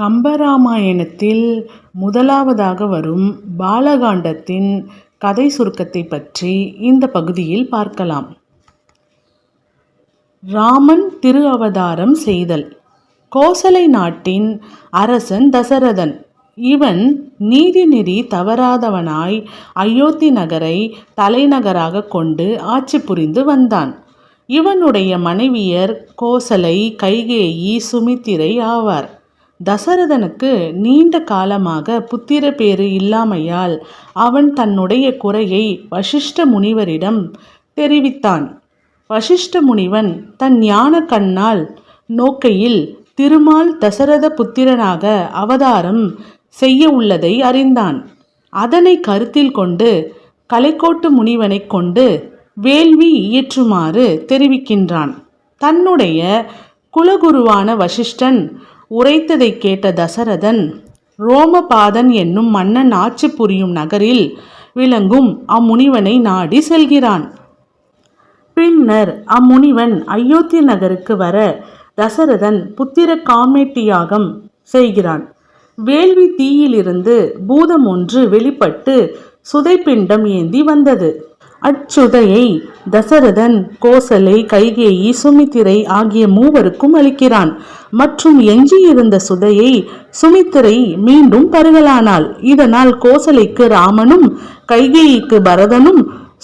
கம்பராமாயணத்தில் முதலாவதாக வரும் பாலகாண்டத்தின் கதை சுருக்கத்தை பற்றி இந்த பகுதியில் பார்க்கலாம். ராமன் திரு அவதாரம் செய்தல் கோசலை நாட்டின் அரசன் தசரதன். இவன் நீதிநெறி தவறாதவனாய் அயோத்தி நகரை தலைநகராகக் கொண்டு ஆட்சி புரிந்து வந்தான். இவனுடைய மனைவியர் கோசலை கைகேயி சுமித்திரை ஆவார். தசரதனுக்கு நீண்ட காலமாக புத்திர பேறு இல்லாமையால் அவன் தன்னுடைய குறையை வசிஷ்ட முனிவரிடம் தெரிவித்தான். வசிஷ்ட முனிவன் தன் ஞான கண்ணால் நோக்கையில் திருமால் தசரத புத்திரனாக அவதாரம் செய்ய உள்ளதை அறிந்தான். அதனை கருத்தில் கொண்டு கலைக்கோட்டு முனிவனைக் கொண்டு வேள்வி இயற்றுமாறு தெரிவிக்கின்றான். தன்னுடைய குலகுருவான வசிஷ்டன் உரைத்ததைக் கேட்ட தசரதன் ரோமபாதன் என்னும் மன்னன் ஆட்சி புரியும் நகரில் விளங்கும் அம்முனிவனை நாடி செல்கிறான். பின்னர் அம்முனிவன் அயோத்தி நகருக்கு வர தசரதன் புத்திர காமேட்டி யாகம் செய்கிறான். வேள்வி தீயிலிருந்து பூதம் ஒன்று வெளிப்பட்டு சுதைப்பிண்டம் ஏந்தி வந்தது. அச்சுதையை தசரதன் கோசலை கைகேயி சுமித்திரை ஆகிய மூவருக்கும் அளிக்கிறான். மற்றும் எஞ்சியிருந்த சுதையை சுமித்திரை மீண்டும் பருகலானாள். இதனால் கோசலைக்கு ராமனும் கைகேயிக்கு பரதனும்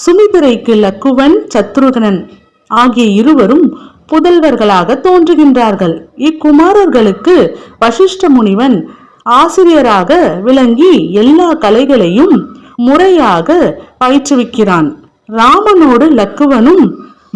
சுமித்திரைக்கு லக்குவன் சத்ருகனன் ஆகிய இருவரும் புதல்வர்களாக தோன்றுகின்றார்கள். இக்குமாரர்களுக்கு வசிஷ்ட முனிவன் ஆசிரியராக விளங்கி எல்லா கலைகளையும் முறையாக பயிற்றுவிக்கிறான். ராமனோடு லக்குவனும்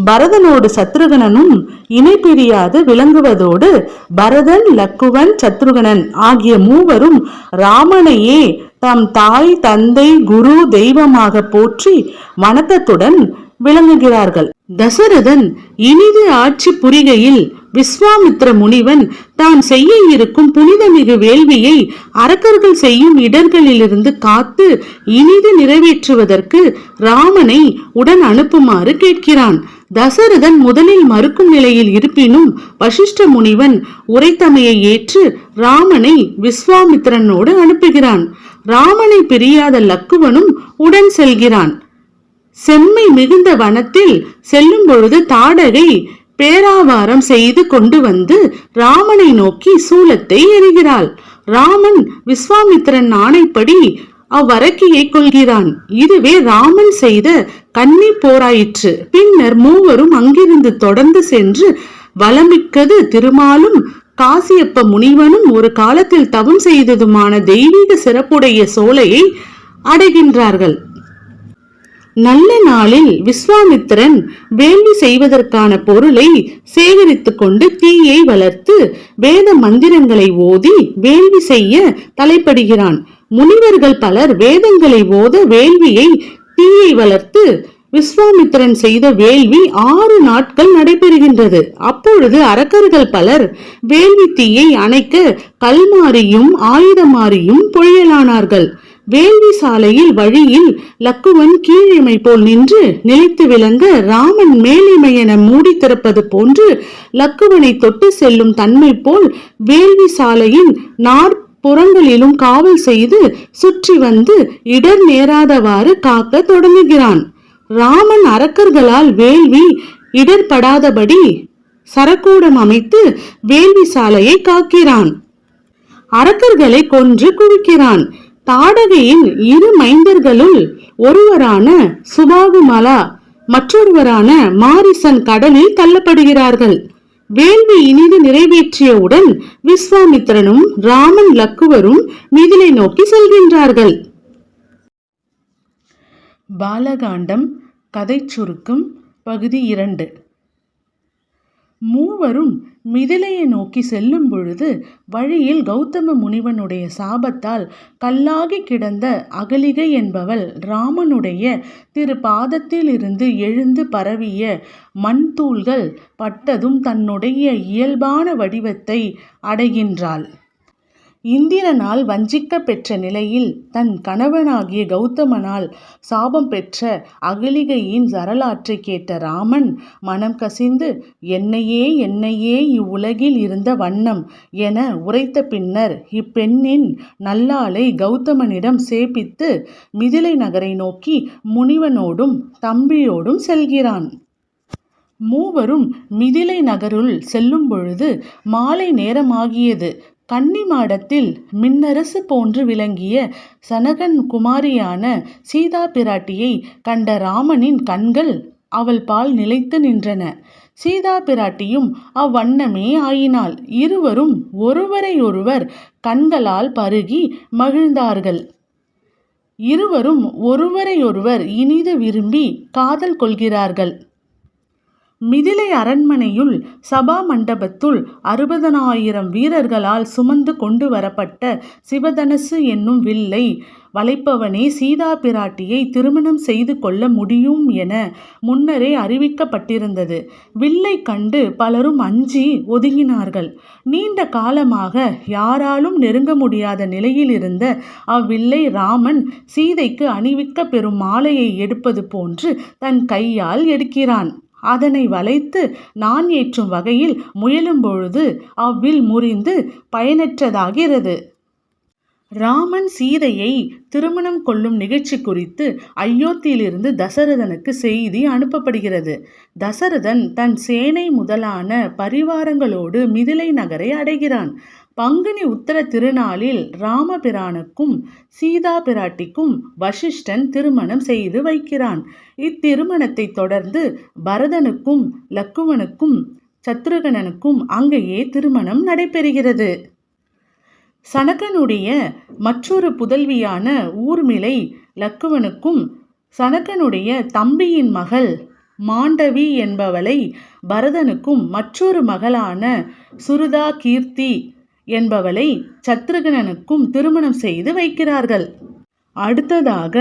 பரதனோடு சத்ருகனனும் இணை பிரியாது விளங்குவதோடு பரதன் லக்குவன் சத்ருகனன் ஆகிய மூவரும் ராமனையே தம் தாய் தந்தை குரு தெய்வமாக போற்றி வணக்கத்துடன் விளங்குகிறார்கள். தசரதன் இனிது ஆட்சி புரிகையில் விஸ்வாமித்ர முனிவன் தான் செய்ய இருக்கும் புனிதமிகு வேள்வியை அரக்கர்கள் செய்யும் இடர்களிலிருந்து காத்து இனிது நிறைவேற்றுவதற்கு ராமனை உடன் அனுப்புமாறு கேட்கிறான். தசரதன் முதலில் மறுக்கும் நிலையில் இருப்பினும் வசிஷ்ட முனிவன் உரைத்தமையை ஏற்று ராமனை விஸ்வாமித்திரனோடு அனுப்புகிறான். ராமனை பிரியாத லக்குவனும் உடன் செல்கிறான். செம்மை மிகுந்த வனத்தில் செல்லும் பொழுது தாடகை பேராவாரம் செய்து கொண்டு வந்து ராமனை நோக்கி சூலத்தை எறிகிறாள். ராமன் விஸ்வாமித்திரன் ஆணைப்படி அவ்வரக்கியை கொள்கிறான். இதுவே ராமன் செய்த கன்னி போராயிற்று. பின்னர் மூவரும் அங்கிருந்து தொடர்ந்து சென்று வளமிக்கது திருமாலும் காசியப்ப முனிவனும் ஒரு காலத்தில் தவம் செய்ததுமான தெய்வீக சிறப்புடைய சோலையை அடைகின்றார்கள். நல்ல நாளில் விஸ்வாமித்திரன் வேள்வி செய்வதற்கான பொருளை சேகரித்துக் கொண்டு தீயை வளர்த்து வேத மந்திரங்களை ஓதி வேள்வி செய்ய தலைப்படுகிறான். முனிவர்கள் பலர் வேதங்களை ஓத வேள்வியை தீயை வளர்த்து விஸ்வாமித்திரன் செய்த வேள்வி ஆறு நாட்கள் நடைபெறுகின்றது. அப்பொழுது அரக்கர்கள் பலர் வேள்வி தீயை அணைக்க கல்மாரியும் ஆயுதமாரியும் பொழியலானார்கள். வேள்வி சாலையில் வழியில் லக்குவன் கீழிமை போல் நின்று நிலைத்து விளங்க ராமன் மேலிமையென மூடி திறப்பது போன்று லக்குவனை தொட்டு செல்லும் தன்மை போல் வேள்வி சாலையின் நாற்புறங்களிலும் காவல் செய்து சுற்றி வந்து இடர் நேராதவாறு காக்க தொடங்குகிறான். ராமன் அரக்கர்களால் வேள்வி இடர்படாதபடி சரக்கூடம் அமைத்து வேள்வி சாலையை காக்கிறான். அரக்கர்களை கொன்று குவிக்கிறான். தாடகையின் இரு மைந்தர்களுள் ஒருவரான சுபாகுமலா மற்றொருவரான மாரிசன் கடலில் தள்ளப்படுகிறார்கள். வேள்வி இனிது நிறைவேற்றியவுடன் விஸ்வாமித்திரனும் ராமன் லக்குவரும் மிதிலை நோக்கி செல்கின்றார்கள். பாலகாண்டம் கதை சுருக்கம் பகுதி இரண்டு மூவரும் மிதிலையை நோக்கி செல்லும் பொழுது வழியில் கௌதம முனிவனுடைய சாபத்தால் கல்லாகி கிடந்த அகலிகை என்பவள் ராமனுடைய திரு பாதத்திலிருந்து எழுந்து பரவிய மண்தூள்கள் பட்டதும் தன்னுடைய இயல்பான வடிவத்தை அடைகின்றாள். இந்திரனால் வஞ்சிக்கப் பெற்ற நிலையில் தன் கணவனாகிய கௌதமனால் சாபம் பெற்ற அகலிகையின் வரலாற்றை கேட்ட ராமன் மனம் கசிந்து என்னையே என்னையே இவ்வுலகில் இருந்த வண்ணம் என உரைத்த பின்னர் இப்பெண்ணின் நல்லாளை கௌதமனிடம் சேபித்து மிதிலை நகரை நோக்கி முனிவனோடும் தம்பியோடும் செல்கிறான். மூவரும் மிதிலை நகருள் செல்லும் பொழுது மாலை நேரமாகியது. கன்னி மாடத்தில் மின்னரசு போன்று விளங்கிய சனகன் குமாரியான சீதா பிராட்டியைக் கண்ட ராமனின் கண்கள் அவள் பால் நிலைத்து நின்றன. சீதா பிராட்டியும் அவ்வண்ணமே ஆயினாள். இருவரும் ஒருவரையொருவர் கண்களால் பருகி மகிழ்ந்தார்கள். இருவரும் ஒருவரையொருவர் இனிது விரும்பி காதல் கொள்கிறார்கள். மிதிலை அரண்மனையுள் சபா மண்டபத்துள் அறுபதனாயிரம் வீரர்களால் சுமந்து கொண்டு வரப்பட்ட சிவதனசு என்னும் வில்லை வளைப்பவனே சீதா பிராட்டியை திருமணம் செய்து கொள்ள முடியும் என முன்னரே அறிவிக்கப்பட்டிருந்தது. வில்லை கண்டு பலரும் அஞ்சி ஒதுங்கினார்கள். நீண்ட காலமாக யாராலும் நெருங்க முடியாத நிலையிலிருந்த அவ்வில்லை ராமன் சீதைக்கு அணிவிக்கப் பெறும் மாலையை எடுப்பது போன்று தன் கையால் எடுக்கிறான். அதனை வளைத்து நான் ஏற்றும் வகையில் முயலும் பொழுது அவ்வில் முறிந்து பயனற்றதாகிறது. ராமன் சீதையை திருமணம் கொள்ளும் நிகழ்ச்சி குறித்து அயோத்தியிலிருந்து தசரதனுக்கு செய்தி அனுப்பப்படுகிறது. தசரதன் தன் சேனை முதலான பரிவாரங்களோடு மிதிலை நகரை அடைகிறான். பங்குனி உத்தர திருநாளில் ராமபிரானுக்கும் சீதா பிராட்டிக்கும் வசிஷ்டன் திருமணம் செய்து வைக்கிறான். இத்திருமணத்தைத் தொடர்ந்து பரதனுக்கும் லக்குவனுக்கும் சத்ருகனனுக்கும் அங்கேயே திருமணம் நடைபெறுகிறது. சனகனுடைய மற்றொரு புதல்வியான ஊர்மிளை லக்குவனுக்கும் சனகனுடைய தம்பியின் மகள் மாண்டவி என்பவளை பரதனுக்கும் மற்றொரு மகளான சுருதா கீர்த்தி என்பவளை சத்ருகனனுக்கும் திருமணம் செய்து வைக்கிறார்கள். அடுத்ததாக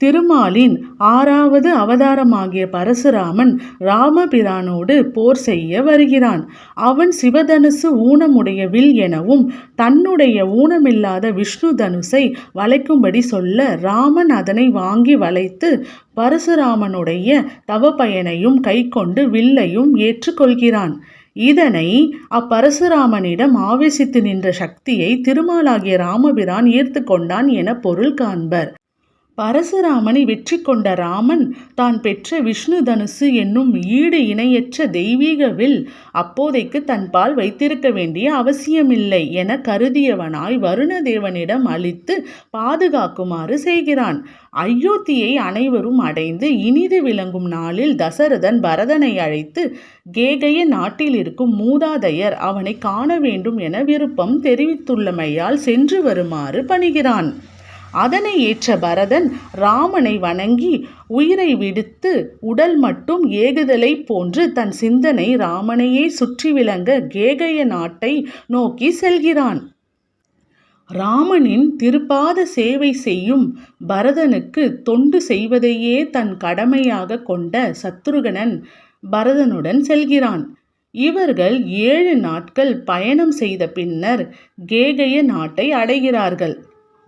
திருமாலின் ஆறாவது அவதாரமாகிய பரசுராமன் ராமபிரானோடு போர் செய்ய வருகிறான். அவன் சிவதனுசு ஊனமுடைய வில் எனவும் தன்னுடைய ஊனமில்லாத விஷ்ணு தனுசை வளைக்கும்படி சொல்ல ராமன் அதனை வாங்கி வளைத்து பரசுராமனுடைய தவ பயனையும் கைக்கொண்டு வில்லையும் ஏற்றுக்கொள்கிறான் இதனை அப்பரசுராமனிடம் ஆவேசித்து நின்ற சக்தியை திருமாலாகிய ராமபிரான் ஈர்த்து கொண்டான் என பொருள் காண்பர். பரசுராமனை வெற்றி கொண்ட ராமன் தான் பெற்ற விஷ்ணு தனுசு என்னும் ஈடு இணையற்ற தெய்வீக வில் அப்போதைக்கு தன்பால் வைத்திருக்க வேண்டிய அவசியமில்லை என கருதியவனாய் வருணதேவனிடம் அளித்து பாதுகாக்குமாறு செய்கிறான். அயோத்தியை அனைவரும் அடைந்து இனிது விளங்கும் நாளில் தசரதன் பரதனை அழைத்து கேகய நாட்டிலிருக்கும் மூதாதையர் அவனை காண வேண்டும் என விருப்பம் தெரிவித்துள்ளமையால் சென்று வருமாறு பணிகிறான் அதனை ஏற்ற பரதன் ராமனை வணங்கி உயிரை விடுத்து உடல் மட்டும் ஏகுதலைப் போன்று தன் சிந்தனை ராமனையே சுற்றி விளங்க கேகய நாட்டை நோக்கி செல்கிறான். ராமனின் திருப்பாத சேவை செய்யும் பரதனுக்கு தொண்டு செய்வதையே தன் கடமையாக கொண்ட சத்ருகனன் பரதனுடன் செல்கிறான். இவர்கள் ஏழு நாட்கள் பயணம் செய்த பின்னர் கேகய நாட்டை அடைகிறார்கள்.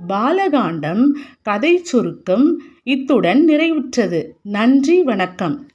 பாலகாண்டம் கதை சுருக்கம் இத்துடன் நிறைவுற்றது. நன்றி வணக்கம்.